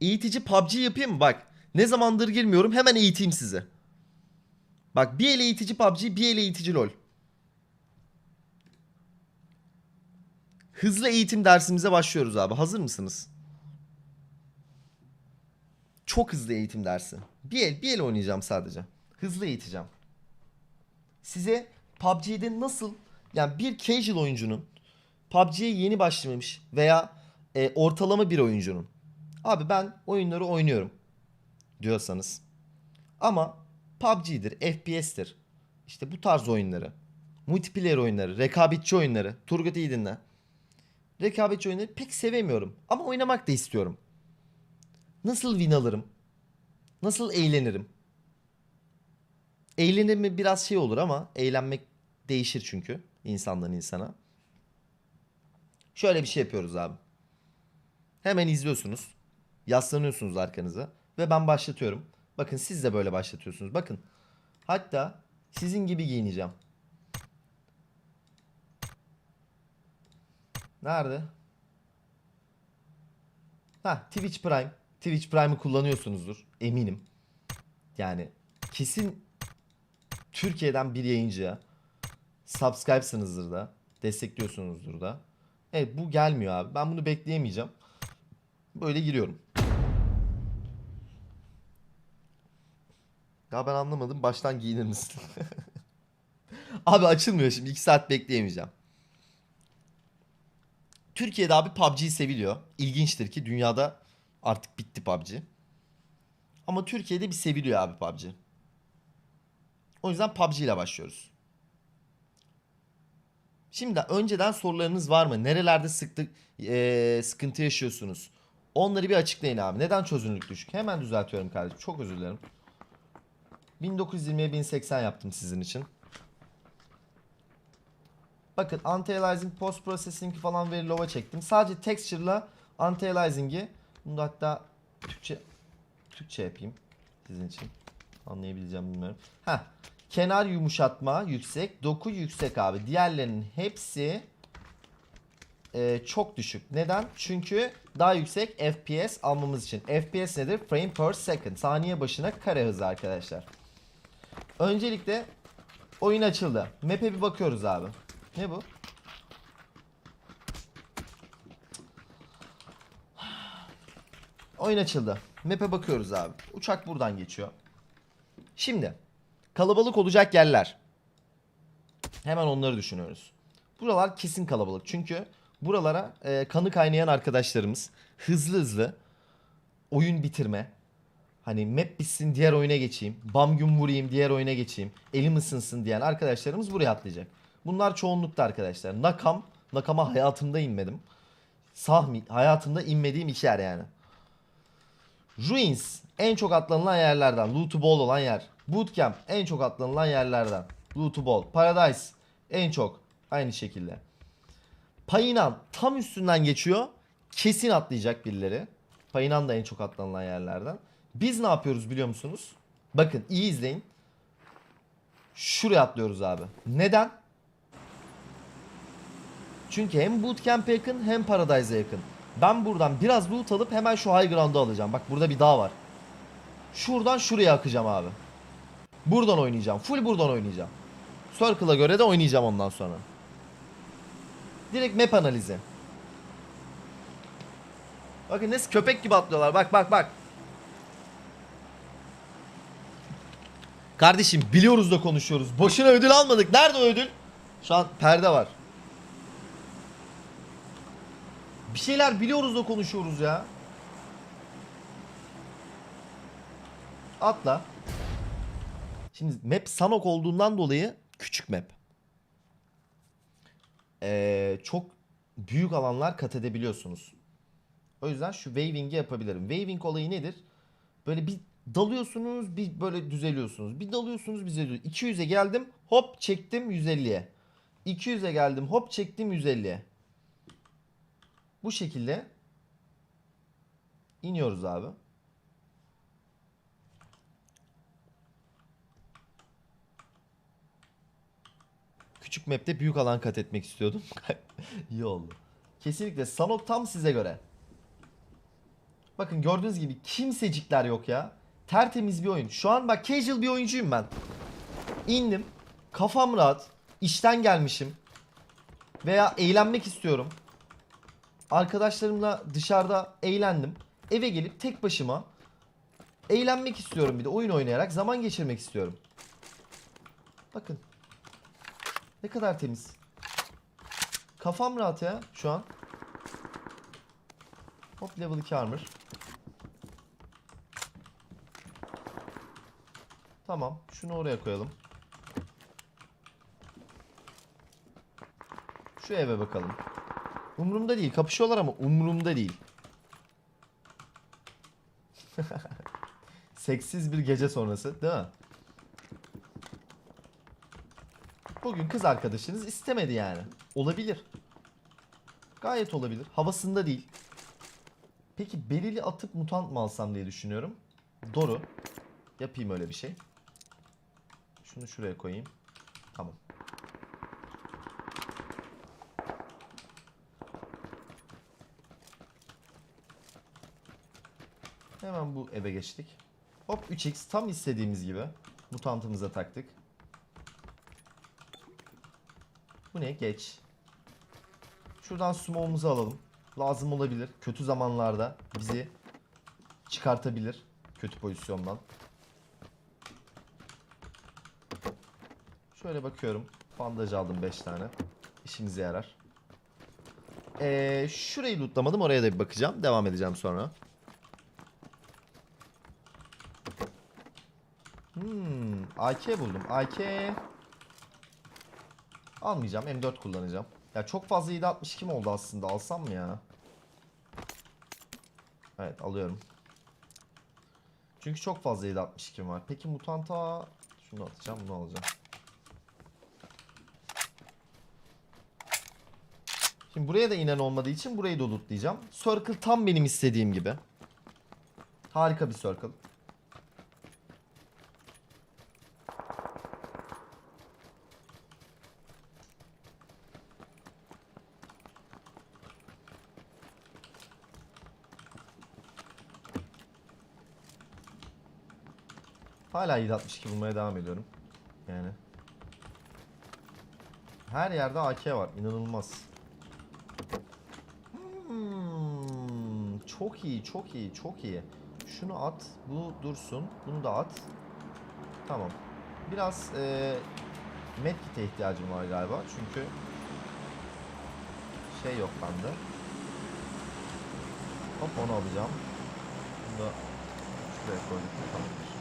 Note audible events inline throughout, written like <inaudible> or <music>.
eğitici PUBG yapayım mı? Bak ne zamandır girmiyorum hemen eğiteyim sizi. Bak bir el eğitici PUBG bir el eğitici LoL. Hızlı eğitim dersimize başlıyoruz abi. Hazır mısınız? Çok hızlı eğitim dersi. Bir el, bir el oynayacağım sadece. Hızlı eğiteceğim. Size PUBG'de nasıl yani bir casual oyuncunun PUBG'ye yeni başlamış veya e, ortalama bir oyuncunun abi ben oyunları oynuyorum diyorsanız ama PUBG'dir, FPS'tir. İşte bu tarz oyunları. Multiplayer oyunları, rekabetçi oyunları. Turgut iyi dinle. Rekabetçi oyunları pek sevemiyorum ama oynamak da istiyorum. Nasıl win alırım? Nasıl eğlenirim? Eğlenir mi biraz şey olur ama eğlenmek değişir çünkü insandan insana. Şöyle bir şey yapıyoruz abi. Hemen izliyorsunuz. Yaslanıyorsunuz arkanıza ve ben başlatıyorum. Bakın siz de böyle başlatıyorsunuz. Bakın. Hatta sizin gibi giyineceğim. Nerede? Ha Twitch Prime. Twitch Prime'ı kullanıyorsunuzdur. Eminim. Yani kesin Türkiye'den bir yayıncıya subscribe'sınızdır da. Destekliyorsunuzdur da. Evet bu gelmiyor abi. Ben bunu bekleyemeyeceğim. Böyle giriyorum. Ya ben anlamadım. Baştan giyinir misin? <laughs> abi açılmıyor şimdi. 2 saat bekleyemeyeceğim. Türkiye'de abi PUBG seviliyor. İlginçtir ki dünyada artık bitti PUBG. Ama Türkiye'de bir seviliyor abi PUBG. O yüzden PUBG ile başlıyoruz. Şimdi önceden sorularınız var mı? Nerelerde sıklık eee, sıkıntı yaşıyorsunuz? Onları bir açıklayın abi. Neden çözünürlük düşük? Hemen düzeltiyorum kardeşim. Çok özür dilerim. 1920'ye 1080 yaptım sizin için. Bakın anti-aliasing, post processing falan veri low'a çektim. Sadece texture'la anti-aliasing'i bunu da hatta Türkçe Türkçe yapayım sizin için. Anlayabileceğim bilmiyorum. Ha, kenar yumuşatma yüksek, doku yüksek abi. Diğerlerinin hepsi e, çok düşük. Neden? Çünkü daha yüksek FPS almamız için. FPS nedir? Frame per second. Saniye başına kare hızı arkadaşlar. Öncelikle oyun açıldı. Map'e bir bakıyoruz abi. Ne bu? Oyun açıldı. Map'e bakıyoruz abi. Uçak buradan geçiyor. Şimdi kalabalık olacak yerler. Hemen onları düşünüyoruz. Buralar kesin kalabalık. Çünkü buralara e, kanı kaynayan arkadaşlarımız hızlı hızlı oyun bitirme. Hani map bitsin diğer oyuna geçeyim. Bam gün vurayım diğer oyuna geçeyim. Elim ısınsın diyen arkadaşlarımız buraya atlayacak. Bunlar çoğunlukta arkadaşlar. Nakam, Nakam'a hayatımda inmedim. Sahmi, hayatımda inmediğim iki yer yani. Ruins en çok atlanılan yerlerden. Loot'u bol olan yer. Bootcamp en çok atlanılan yerlerden. Loot'u bol. Paradise en çok. Aynı şekilde. Payinan tam üstünden geçiyor. Kesin atlayacak birileri. Payinan da en çok atlanılan yerlerden. Biz ne yapıyoruz biliyor musunuz? Bakın iyi izleyin. Şuraya atlıyoruz abi. Neden? Çünkü hem Bootcamp'e yakın hem Paradise'a yakın. Ben buradan biraz loot alıp hemen şu high ground'u alacağım. Bak burada bir dağ var. Şuradan şuraya akacağım abi. Buradan oynayacağım. Full buradan oynayacağım. Circle'a göre de oynayacağım ondan sonra. Direkt map analizi. Bakın nasıl köpek gibi atlıyorlar. Bak bak bak. Kardeşim biliyoruz da konuşuyoruz. Boşuna ödül almadık. Nerede o ödül? Şu an perde var. Bir şeyler biliyoruz da konuşuyoruz ya. Atla. Şimdi map Sanok olduğundan dolayı küçük map. Ee, çok büyük alanlar kat edebiliyorsunuz. O yüzden şu waving'i yapabilirim. Waving olayı nedir? Böyle bir dalıyorsunuz bir böyle düzeliyorsunuz. Bir dalıyorsunuz bir düzeliyorsunuz. 200'e geldim hop çektim 150'ye. 200'e geldim hop çektim 150'ye. Bu şekilde iniyoruz abi. Küçük map'te büyük alan kat etmek istiyordum. <laughs> İyi oldu. Kesinlikle Sanok tam size göre. Bakın gördüğünüz gibi kimsecikler yok ya. Tertemiz bir oyun. Şu an bak casual bir oyuncuyum ben. İndim. Kafam rahat. işten gelmişim. Veya eğlenmek istiyorum. Arkadaşlarımla dışarıda eğlendim. Eve gelip tek başıma eğlenmek istiyorum bir de oyun oynayarak zaman geçirmek istiyorum. Bakın. Ne kadar temiz. Kafam rahat ya şu an. Hop level 2 armor. Tamam. Şunu oraya koyalım. Şu eve bakalım. Umurumda değil. Kapışıyorlar ama umurumda değil. <laughs> Seksiz bir gece sonrası değil mi? Bugün kız arkadaşınız istemedi yani. Olabilir. Gayet olabilir. Havasında değil. Peki berili atıp mutant mı alsam diye düşünüyorum. Doğru. Yapayım öyle bir şey. Şunu şuraya koyayım. Tamam. Hemen bu eve geçtik. Hop 3x tam istediğimiz gibi. Mutantımıza taktık. Bu ne? Geç. Şuradan smoke'umuzu alalım. Lazım olabilir. Kötü zamanlarda bizi çıkartabilir. Kötü pozisyondan. Şöyle bakıyorum. Bandaj aldım 5 tane. İşimize yarar. Ee, şurayı lootlamadım. Oraya da bir bakacağım. Devam edeceğim sonra. Hmm, AK buldum. AK almayacağım. M4 kullanacağım. Ya çok fazla 762 mi oldu aslında? Alsam mı ya? Evet, alıyorum. Çünkü çok fazla 762 var. Peki mutanta şunu atacağım, bunu alacağım. Şimdi buraya da inen olmadığı için burayı da lootlayacağım. Circle tam benim istediğim gibi. Harika bir circle. Hala 762 bulmaya devam ediyorum. Yani. Her yerde AK var. İnanılmaz. Hmm, çok iyi, çok iyi, çok iyi. Şunu at, bu dursun. Bunu da at. Tamam. Biraz e, medkit'e ihtiyacım var galiba. Çünkü şey yok bende. Hop onu alacağım. Bunu da şuraya koyduk. Tamamdır.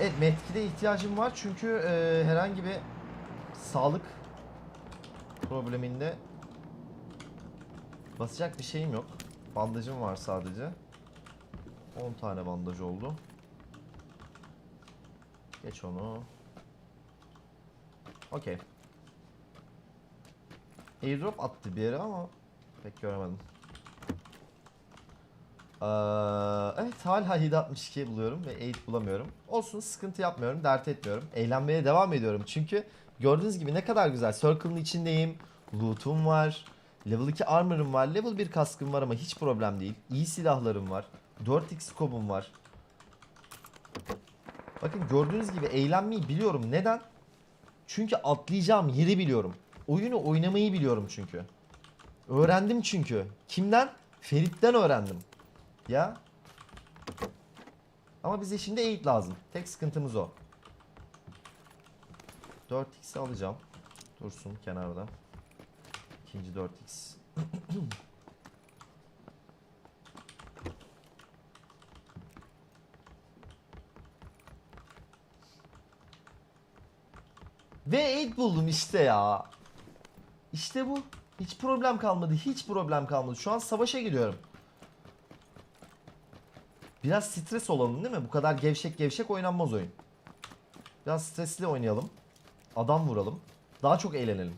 Evet medkit'e ihtiyacım var çünkü e, herhangi bir sağlık probleminde basacak bir şeyim yok. Bandajım var sadece. 10 tane bandaj oldu. Geç onu. Okey. Airdrop attı bir yere ama pek göremedim. Ee, evet hala 762 buluyorum ve 8 bulamıyorum. Olsun sıkıntı yapmıyorum, dert etmiyorum. Eğlenmeye devam ediyorum çünkü gördüğünüz gibi ne kadar güzel. Circle'ın içindeyim, loot'um var, level 2 armor'ım var, level 1 kaskım var ama hiç problem değil. İyi silahlarım var, 4x scope'um var. Bakın gördüğünüz gibi eğlenmeyi biliyorum. Neden? Çünkü atlayacağım yeri biliyorum. Oyunu oynamayı biliyorum çünkü. Öğrendim çünkü. Kimden? Ferit'ten öğrendim. Ya. Ama bize şimdi 8 lazım. Tek sıkıntımız o. 4x'i alacağım. Dursun kenarda. İkinci 4x. <clears throat> Ve 8 buldum işte ya. İşte bu. Hiç problem kalmadı. Hiç problem kalmadı. Şu an savaşa gidiyorum. Biraz stres olalım değil mi? Bu kadar gevşek gevşek oynanmaz oyun. Biraz stresli oynayalım. Adam vuralım. Daha çok eğlenelim.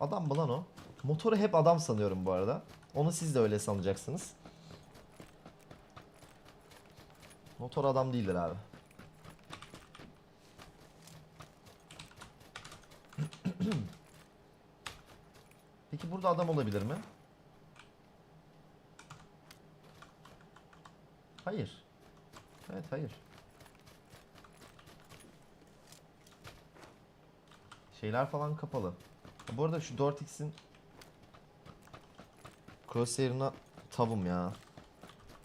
Adam mı lan o? Motoru hep adam sanıyorum bu arada. Onu siz de öyle sanacaksınız. Motor adam değildir abi. <clears throat> Peki burada adam olabilir mi? Hayır. Evet hayır. Şeyler falan kapalı. Bu arada şu 4x'in crosshair'ına tavım ya.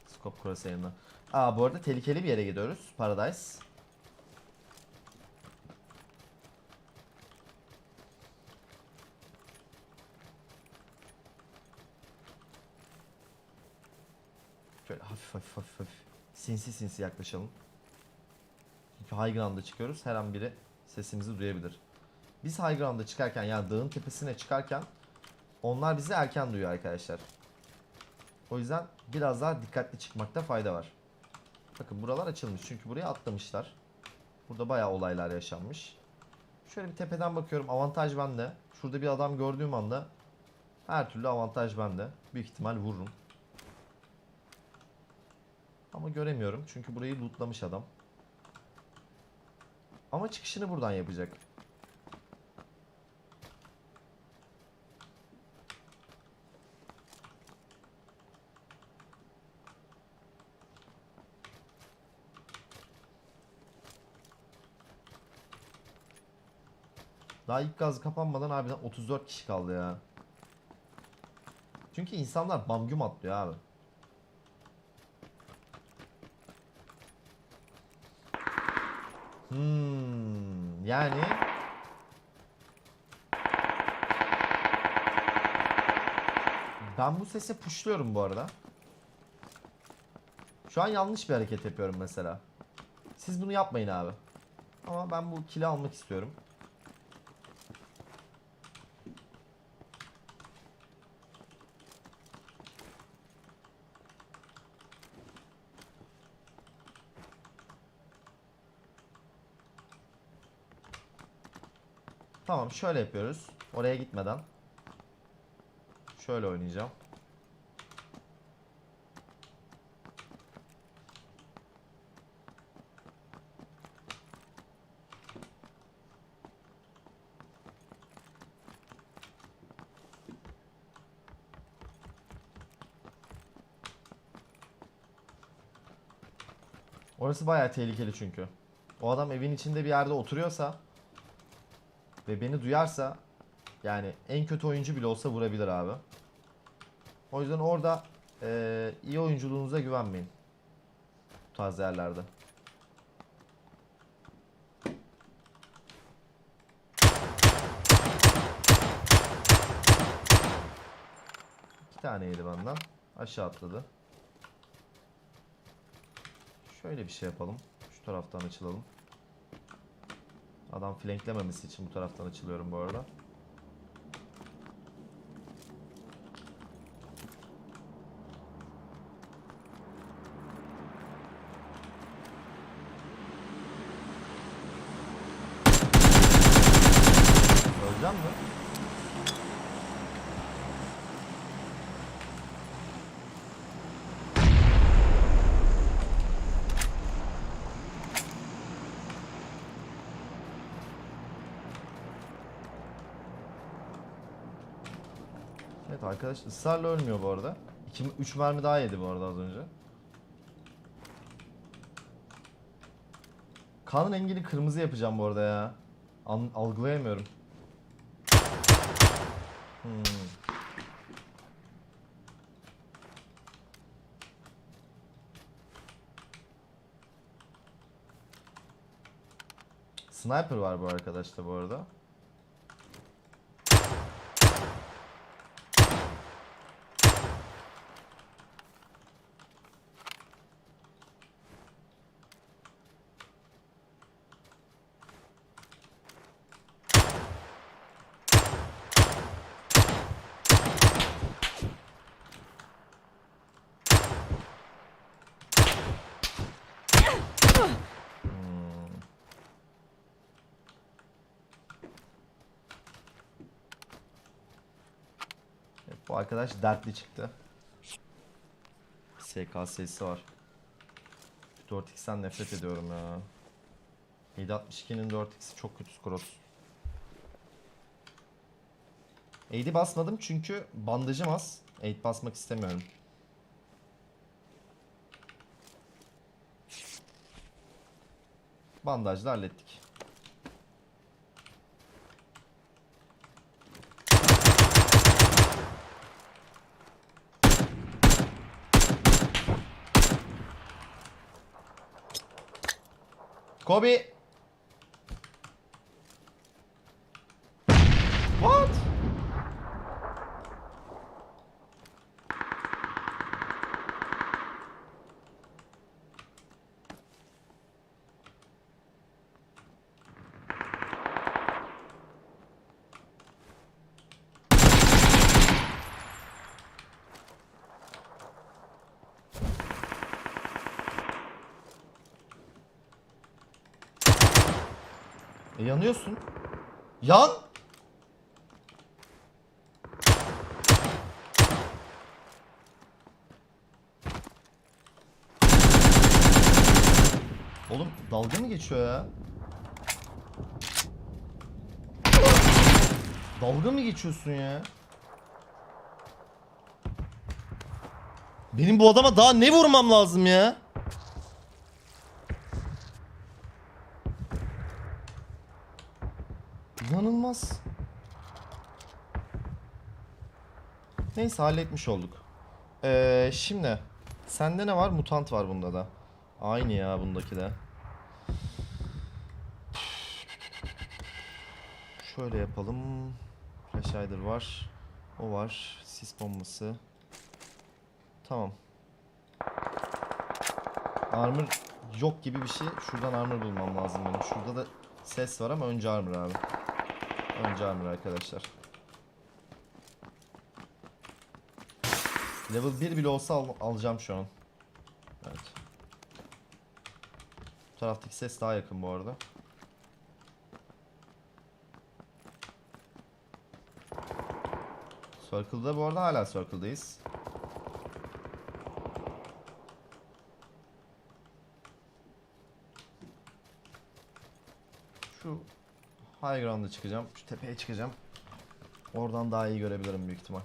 Scope crosshair'ına. Aa bu arada tehlikeli bir yere gidiyoruz. Paradise. Sinsi sinsi yaklaşalım. Çünkü high ground'a çıkıyoruz. Her an biri sesimizi duyabilir. Biz high ground'a çıkarken yani dağın tepesine çıkarken onlar bizi erken duyuyor arkadaşlar. O yüzden biraz daha dikkatli çıkmakta fayda var. Bakın buralar açılmış çünkü buraya atlamışlar. Burada bayağı olaylar yaşanmış. Şöyle bir tepeden bakıyorum avantaj bende. Şurada bir adam gördüğüm anda her türlü avantaj bende. Büyük ihtimal vururum. Ama göremiyorum çünkü burayı lootlamış adam. Ama çıkışını buradan yapacak. Daha ilk gaz kapanmadan harbiden 34 kişi kaldı ya. Çünkü insanlar bamgüm atlıyor abi. Yani ben bu sese pushluyorum bu arada. Şu an yanlış bir hareket yapıyorum mesela. Siz bunu yapmayın abi. Ama ben bu kili almak istiyorum. Tamam şöyle yapıyoruz. Oraya gitmeden. Şöyle oynayacağım. Orası bayağı tehlikeli çünkü. O adam evin içinde bir yerde oturuyorsa ve beni duyarsa yani en kötü oyuncu bile olsa vurabilir abi. O yüzden orada eee, iyi oyunculuğunuza güvenmeyin. Bu tarz yerlerde. İki taneydi benden. Aşağı atladı. Şöyle bir şey yapalım. Şu taraftan açılalım. Adam flanklememesi için bu taraftan açılıyorum bu arada. Öleceğim mi? Evet arkadaş ısrarla ölmüyor bu arada. 2 3 mermi daha yedi bu arada az önce. Kan rengini kırmızı yapacağım bu arada ya. An- algılayamıyorum. Hmm. Sniper var bu arkadaşta bu arada. Bu arkadaş dertli çıktı. SKS'si var. 4x'ten nefret ediyorum ya. 762'nin 4x'i çok kötü cross. Aid'i basmadım çünkü bandajım az. Aid basmak istemiyorum. Bandajla hallettik. Kobe. E yanıyorsun. Yan. Oğlum dalga mı geçiyor ya? Dalga mı geçiyorsun ya? Benim bu adama daha ne vurmam lazım ya? İnanılmaz. Neyse halletmiş olduk. Ee, şimdi sende ne var? Mutant var bunda da. Aynı ya bundaki de. Şöyle yapalım. Flash Hider var. O var. Sis bombası. Tamam. Armor yok gibi bir şey. Şuradan armor bulmam lazım benim. Şurada da ses var ama önce armor abi. Önce armor arkadaşlar. Level 1 bile olsa al- alacağım şu an. Evet. Bu taraftaki ses daha yakın bu arada. Circle'da bu arada hala Circle'dayız. Şu high ground'a çıkacağım. Şu tepeye çıkacağım. Oradan daha iyi görebilirim büyük ihtimal.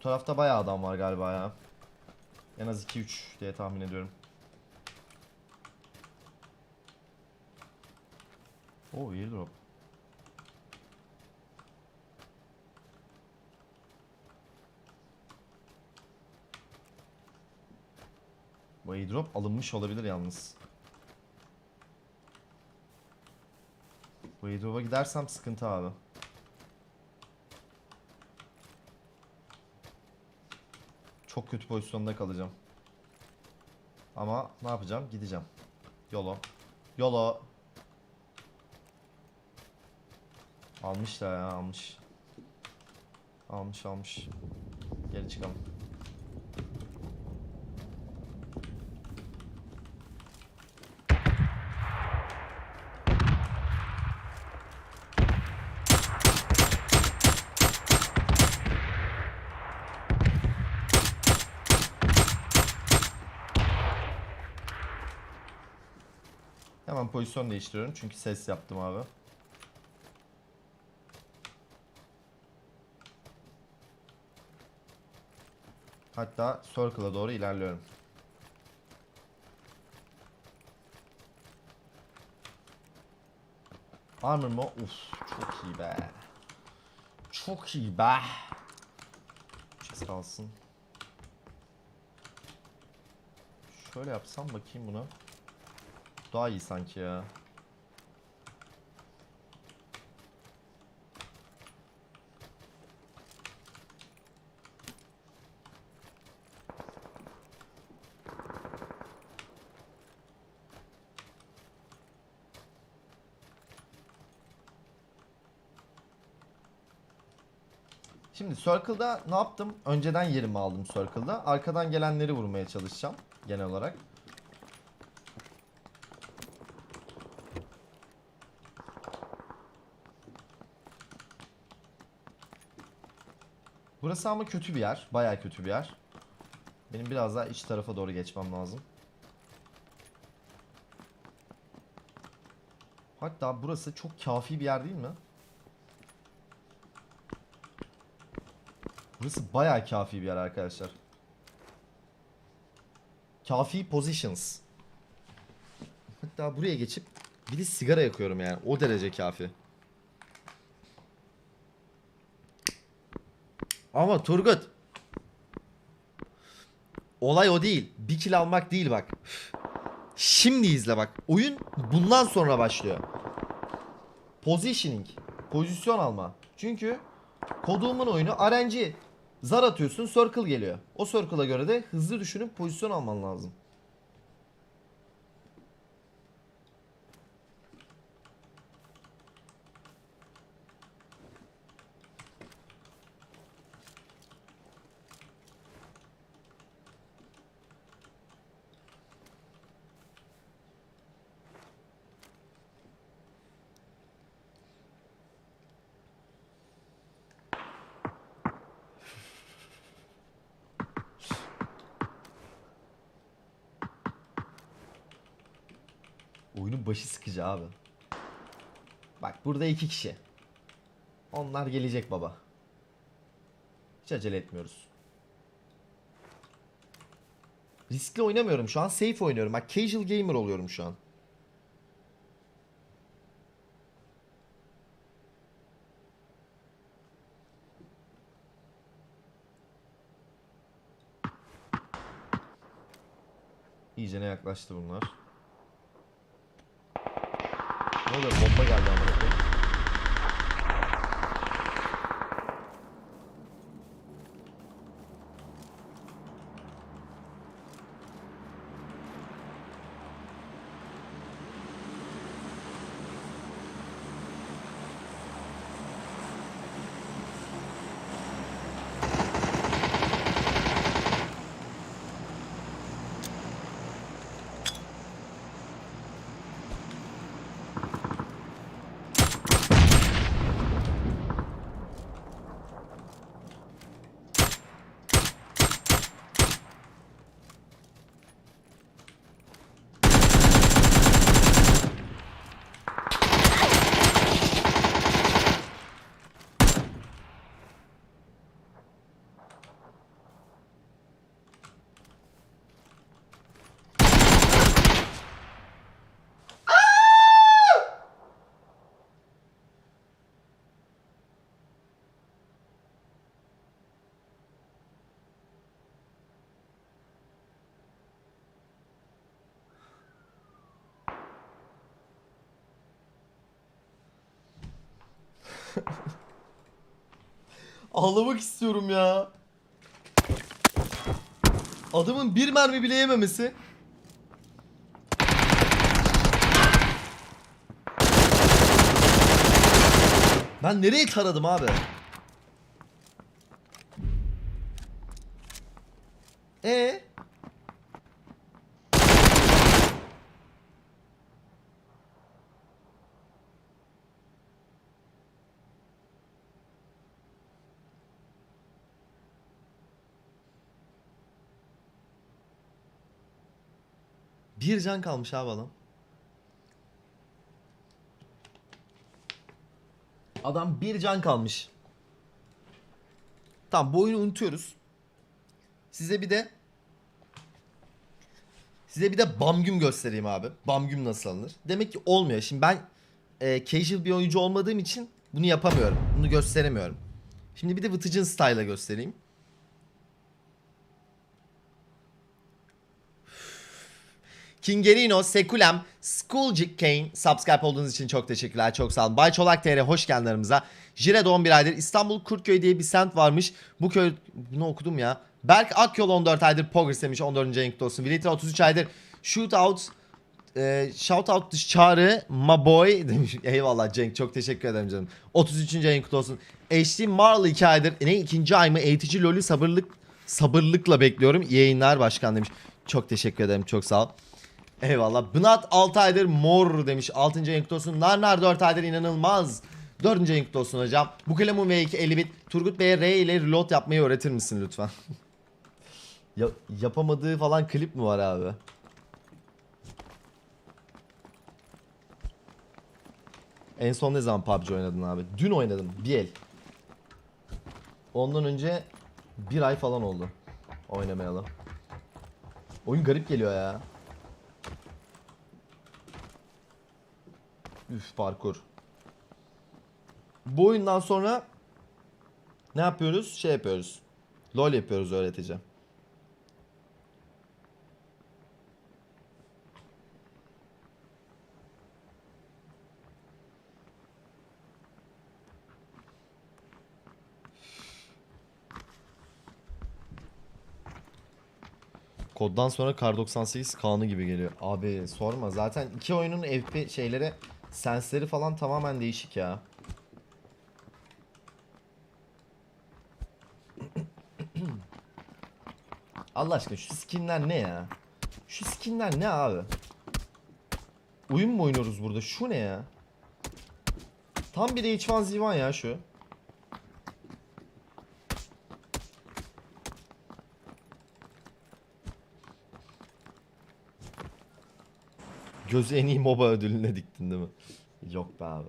Bu tarafta bayağı adam var galiba ya. En az 2-3 diye tahmin ediyorum. Oo airdrop. Bu airdrop alınmış olabilir yalnız. Bu airdrop'a gidersem sıkıntı abi. Çok kötü pozisyonda kalacağım. Ama ne yapacağım? Gideceğim. Yolo. Yolo. Almış da ya almış. Almış almış. Geri çıkalım. Hemen pozisyon değiştiriyorum çünkü ses yaptım abi. Hatta circle'a doğru ilerliyorum. Armor mu? Uf çok iyi be. Çok iyi be. Chest kalsın. Şöyle yapsam bakayım buna. Daha iyi sanki ya. Şimdi Circle'da ne yaptım? Önceden yerimi aldım Circle'da. Arkadan gelenleri vurmaya çalışacağım genel olarak. Burası ama kötü bir yer. Bayağı kötü bir yer. Benim biraz daha iç tarafa doğru geçmem lazım. Hatta burası çok kafi bir yer değil mi? Burası bayağı kafi bir yer arkadaşlar. Kafi positions. Hatta buraya geçip Bir de sigara yakıyorum yani. O derece kafi. Ama Turgut. Olay o değil. Bir kill almak değil bak. Şimdi izle bak. Oyun bundan sonra başlıyor. Positioning. Pozisyon alma. Çünkü koduğumun oyunu RNG. Zar atıyorsun circle geliyor. O circle'a göre de hızlı düşünüp pozisyon alman lazım. Sıkıcı abi. Bak burada iki kişi. Onlar gelecek baba. Hiç acele etmiyoruz. Riskli oynamıyorum şu an. Safe oynuyorum. Bak casual gamer oluyorum şu an. İyicene yaklaştı bunlar. Ne oluyor? Bomba geldi amına koyayım. Ağlamak istiyorum ya. Adamın bir mermi bile yememesi. Ben nereye taradım abi? E Bir can kalmış abi adam. Adam bir can kalmış. Tamam bu oyunu unutuyoruz. Size bir de Size bir de Bamgüm göstereyim abi. Bamgüm nasıl alınır? Demek ki olmuyor. Şimdi ben e, casual bir oyuncu olmadığım için bunu yapamıyorum. Bunu gösteremiyorum. Şimdi bir de Vıtıcın style'a göstereyim. Kingerino, Sekulem, Skullcik Kane subscribe olduğunuz için çok teşekkürler. Çok sağ olun. Bay Çolak TR hoş geldin aramıza. Jired 11 aydır. İstanbul Kurtköy diye bir semt varmış. Bu köy... Bunu okudum ya. Berk Akyol 14 aydır. Progress demiş 14. ayın olsun. Vilitra 33 aydır. Shootout e, shoutout çağrı my boy <laughs> demiş. Eyvallah Cenk çok teşekkür ederim canım. 33. ayın kutlu olsun. HD Marley 2 aydır. Ne ikinci ay mı? Eğitici LoL'ü sabırlık sabırlıkla bekliyorum. Yayınlar başkan demiş. Çok teşekkür ederim. Çok sağ ol. Eyvallah. Bnat 6 aydır mor demiş. 6. ayın kutlu olsun. Narnar 4 aydır inanılmaz. 4. ayın kutlu olsun hocam. Bu kalemun V2 50 bit. Turgut Bey'e R ile reload yapmayı öğretir misin lütfen? <laughs> ya, yapamadığı falan klip mi var abi? En son ne zaman PUBG oynadın abi? Dün oynadım. Bir el. Ondan önce bir ay falan oldu. Oynamayalı. Oyun garip geliyor ya. Üf parkur. Bu oyundan sonra ne yapıyoruz? Şey yapıyoruz. LoL yapıyoruz öğreteceğim. Koddan sonra Kar 98 kanı gibi geliyor. Abi sorma. Zaten iki oyunun FP şeyleri sensleri falan tamamen değişik ya. Allah aşkına şu skinler ne ya? Şu skinler ne abi? Oyun mu oynuyoruz burada? Şu ne ya? Tam bir H1Z1 ya şu. Gözü en iyi MOBA ödülüne diktin değil mi? Yok be abi.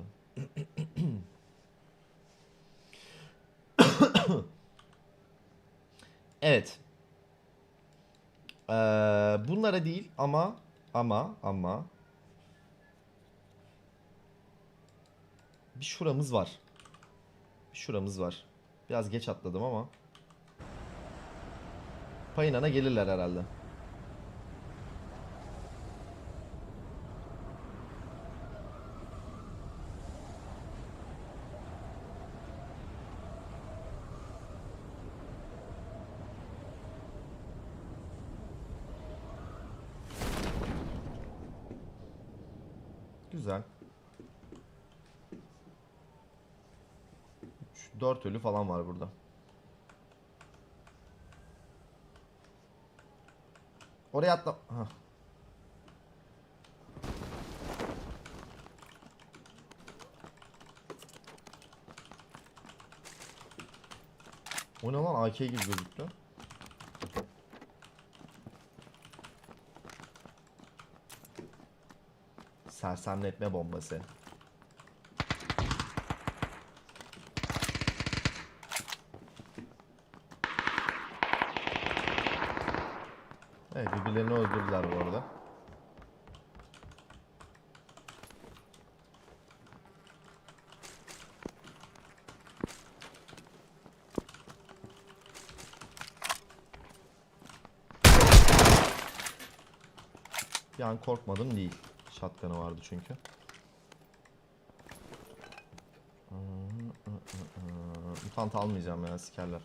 evet. Ee, bunlara değil ama ama ama bir şuramız var. Bir şuramız var. Biraz geç atladım ama. Payınana gelirler herhalde. Güzel. 3 4 ölü falan var burada. Oraya atla. Hah. O ne lan AK gibi gözüktü. Sersemletme bombası. Evet birbirlerini öldürdüler bu arada. An korkmadım değil. Shotgun'ı vardı çünkü. Mutant almayacağım ya sikerler.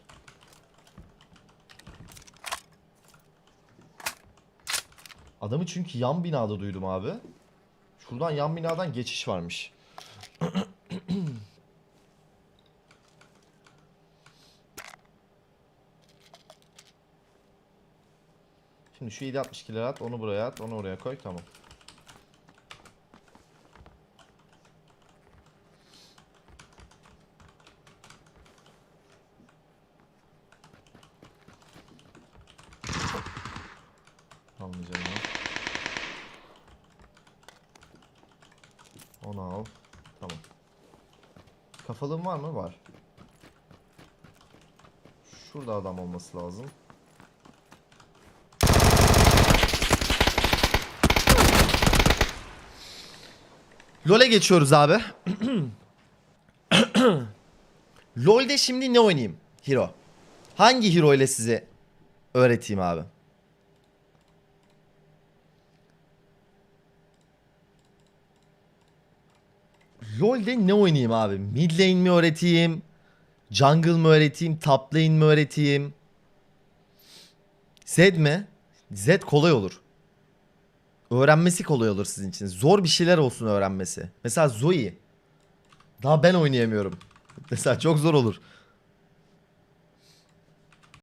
Adamı çünkü yan binada duydum abi. Şuradan yan binadan geçiş varmış. <clears throat> Şimdi şu 762'leri at, onu buraya at, onu oraya koy, tamam. Almayacağım onu. Al. Tamam. Kafalığın var mı? Var. Şurada adam olması lazım. LoL'e geçiyoruz abi. <clears throat> LoL'de şimdi ne oynayayım? Hero. Hangi hero ile size öğreteyim abi? LoL'de ne oynayayım abi? Mid lane mi öğreteyim? Jungle mı öğreteyim? Top lane mi öğreteyim? Zed mi? Zed kolay olur. Öğrenmesi kolay olur sizin için. Zor bir şeyler olsun öğrenmesi. Mesela Zoe. Daha ben oynayamıyorum. <laughs> Mesela çok zor olur.